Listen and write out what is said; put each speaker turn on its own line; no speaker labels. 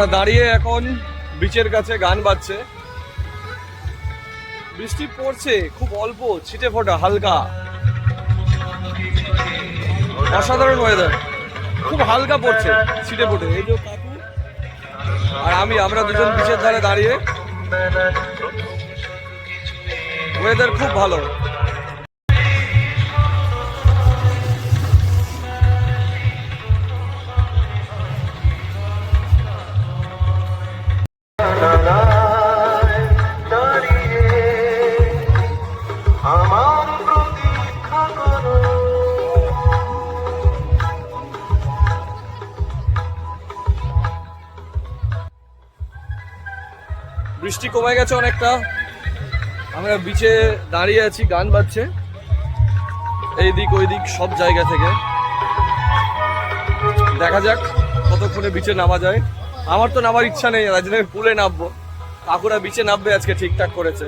আমরা দাঁড়িয়ে এখন বিচের কাছে গান বাজছে। বৃষ্টি পড়ছে, খুব অল্প, ছিটে ফোটা, হালকা। অসাধারণ ওয়েদার খুব হালকা পড়ছে, ছিটে ফোটে। এই যে কাকু আর আমি, আমরা দুজন বিচের ধারে দাঁড়িয়ে। ওয়েদার খুব ভালো। বৃষ্টি কমে গেছে অনেকটা। আমরা বিচে দাঁড়িয়ে আছি, গান বাজছে। এই দিক, ওই দিক, সব জায়গা থেকে। দেখা যাক কতক্ষণে বিচে নামা যায়। আমার তো নামার ইচ্ছা নেই আজ পুলে নামবো। কাকুরা বিচে নামবে আজকে ঠিকঠাক করেছে।